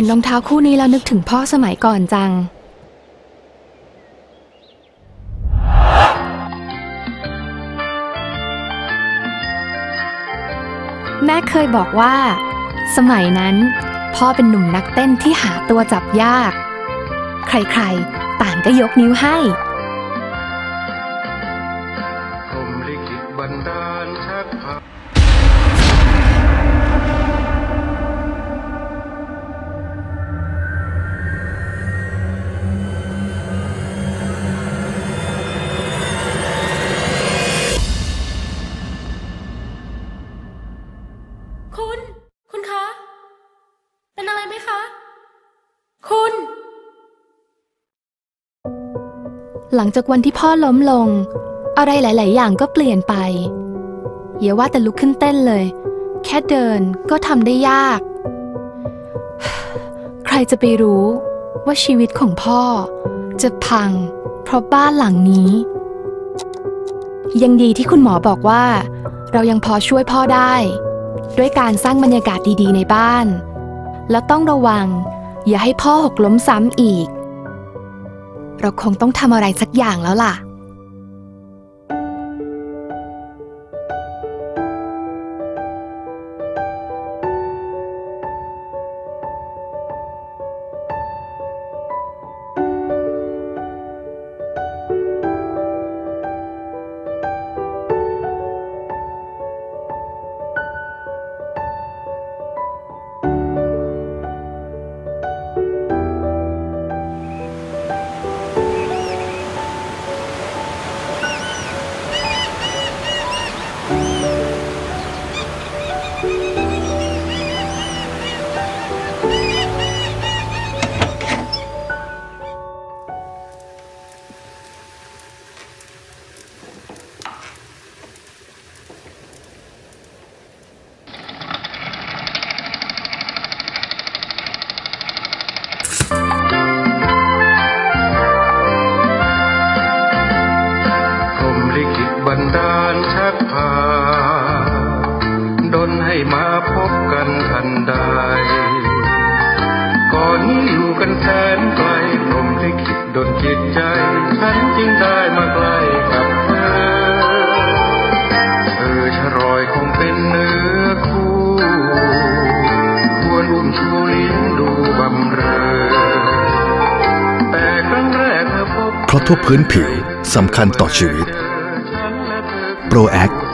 ห็นรองเท้าคู่นี้แล้วนึกถึงพ่อสมัยก่อนจัง แม่เคยบอกว่า สมัยนั้น พ่อเป็นหนุ่มนักเต้นที่หาตัวจับยาก ใครๆ ต่างก็ยกนิ้วให้ คุณ คุณคะ เป็นอะไรไหมคะ คุณ หลังจากวันที่พ่อล้มลง อะไรหลาย ๆ อย่างก็เปลี่ยนไปอย่าว่าแต่ลุกขึ้นเต้นเลย แค่เดินก็ทำได้ยาก ใครจะไปรู้ว่าชีวิตของพ่อ จะพัง เพราะบ้านหลังนี้ ยังดีที่คุณหมอบอกว่า เรายังพอช่วยพ่อได้ ด้วยการสร้างบรรยากาศดีๆ ในบ้าน และต้องระวัง อย่าให้พ่อหกล้มซ้ำอีก เราคงต้องทำอะไรสักอย่างแล้วล่ะ บันดาลชักพาดนให้มาพบกันทันใด ก่อนนี้อยู่กันแสนไกลผมลิขิตดนจิตใจ ฉันจึงได้มาใกล้กับเธอ เธอชรอยคงเป็นเนื้อคู่ ควรอุ้มชูลิ้นดูบำเรอแต่ครั้งแรกเธอพบเพราะทุกพื้นผิวสำคัญต่อชีวิต โปรแอค